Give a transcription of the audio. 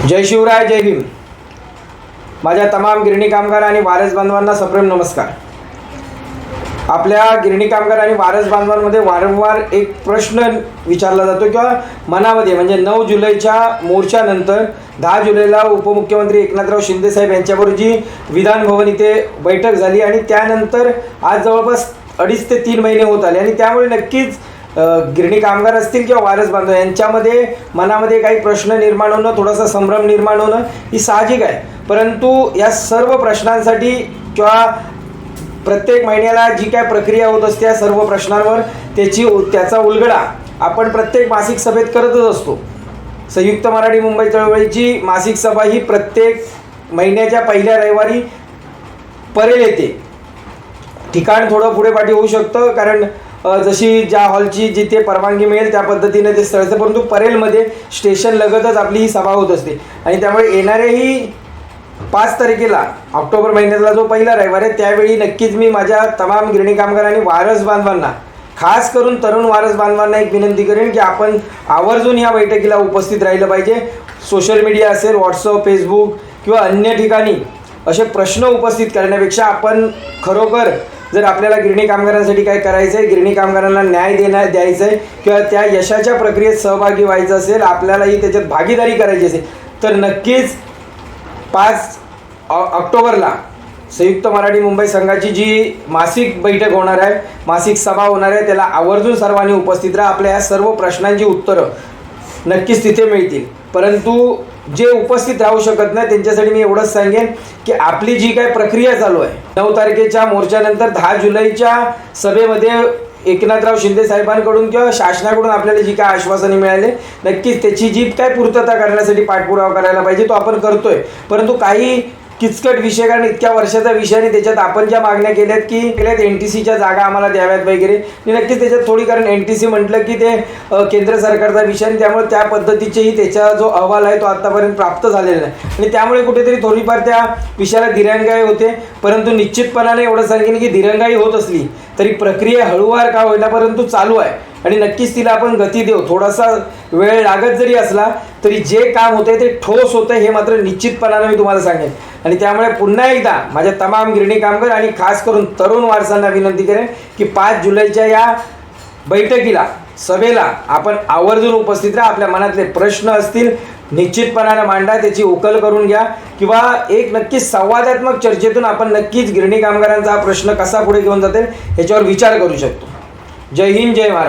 जय शिवराय जय भीम. माझ्या तमाम गिरणी कामगार आणि वारस बांधवांना सप्रेम नमस्कार. आपल्या गिरणी कामगार आणि वारस बांधवांमध्ये वारंवार एक प्रश्न विचारला जातो किंवा मनामध्ये म्हणजे नऊ जुलैच्या मोर्चानंतर दहा जुलैला उपमुख्यमंत्री एकनाथराव शिंदेसाहेब यांच्याबरोबर जी विधानभवन इथे बैठक झाली आणि त्यानंतर आज जवळपास अडीच ते तीन महिने होत आले आणि त्यामुळे नक्कीच गिरणी कामगार असतील किंवा वारस बांधव यांच्यामध्ये मनामध्ये काही प्रश्न निर्माण होणं थोडासा संभ्रम निर्माण होणं ही साहजिक आहे. परंतु या सर्व प्रश्नांसाठी किंवा प्रत्येक महिन्याला जी काय प्रक्रिया होत असते या सर्व प्रश्नांवर त्याची त्याचा उलगडा आपण प्रत्येक मासिक सभेत करतच असतो. संयुक्त मराठी मुंबई चळवळीची मासिक सभा ही प्रत्येक महिन्याच्या पहिल्या रविवारी परेल येते. ठिकाण थोडं पुढे पाठी होऊ शकतं कारण जशी ज्या हॉलची जिथे परवानगी मिळेल त्या पद्धतीने ते स्थळचं परंतु परेलमध्ये स्टेशन लगतच आपली ही सभा होत असते. आणि त्यामुळे येणारेही पाच तारखेला ऑक्टोबर महिन्यातला जो पहिला रविवार आहे त्यावेळी नक्कीच मी माझ्या तमाम गिरणी कामगार आणि वारस बांधवांना खास करून तरुण वारस बांधवांना एक विनंती करेन की आपण आवर्जून या बैठकीला उपस्थित राहिलं पाहिजे. सोशल मीडिया असेल व्हॉट्सअप फेसबुक किंवा अन्य ठिकाणी असे प्रश्न उपस्थित करण्यापेक्षा आपण खरोखर जर आपल्याला गिरणी कामगारांसाठी काय करायचं आहे गिरणी कामगारांना न्याय देण्या द्यायचं आहे किंवा त्या यशाच्या प्रक्रियेत सहभागी व्हायचं असेल आपल्यालाही त्याच्यात भागीदारी करायची असेल तर नक्कीच पाच ऑ- ऑक्टोबरला संयुक्त मराठी मुंबई संघाची जी मासिक बैठक होणार आहे मासिक सभा होणार आहे त्याला आवर्जून सर्वांनी उपस्थित राहा. आपल्या या सर्व प्रश्नांची उत्तरं नक्कीच तिथे मिळतील. परंतु जे उपस्थित राहू शकत नाही त्यांच्यासाठी मी एवढंच सांगेन की आपली जी काय प्रक्रिया चालू आहे नऊ तारखेच्या मोर्चानंतर दहा जुलैच्या सभेमध्ये एकनाथराव शिंदे साहेबांकडून किंवा शासनाकडून आपल्याला जी काय आश्वासने मिळाले नक्कीच त्याची जी काय पूर्तता करण्यासाठी पाठपुरावा करायला पाहिजे तो आपण करतोय. परंतु काही किचकट विषय कारण इतक्या वर्षाचा विषय आणि त्याच्यात आपण ज्या मागण्या केल्यात की केल्यात एन टी सीच्या जागा आम्हाला द्याव्यात वगैरे. मी नक्कीच त्याच्यात थोडी कारण एन टी सी म्हटलं की ते केंद्र सरकारचा विषय आणि त्यामुळे त्या पद्धतीचेही त्याचा जो अहवाल आहे तो आत्तापर्यंत प्राप्त झालेला नाही. आणि त्यामुळे कुठेतरी थोडीफार त्या विषयाला दिरंगाई होते. परंतु निश्चितपणाने एवढं सांगेन की दिरंगाई होत असली तरी प्रक्रिया हळूवार का होईना परंतु चालू आहे. आणि नक्कीच तिला आपण गती देऊ. थोडासा वेळ लागत जरी असला तरी जे काम होतंय ते ठोस होतं हे मात्र निश्चितपणानं मी तुम्हाला सांगेन. आणि त्यामुळे पुन्हा एकदा माझ्या तमाम गिरणी कामगार आणि खास करून तरुण वारसांना विनंती करेन की पाच जुलैच्या या बैठकीला सभेला आपण आवर्जून उपस्थित राहा. आपल्या मनातले प्रश्न असतील निश्चितपणाने मांडा त्याची उकल करून घ्या. किंवा एक नक्कीच संवादात्मक चर्चेतून आपण नक्कीच गिरणी कामगारांचा हा प्रश्न कसा पुढे घेऊन जातील याच्यावर विचार करू शकतो. जय हिंद जय महाराष्ट्र.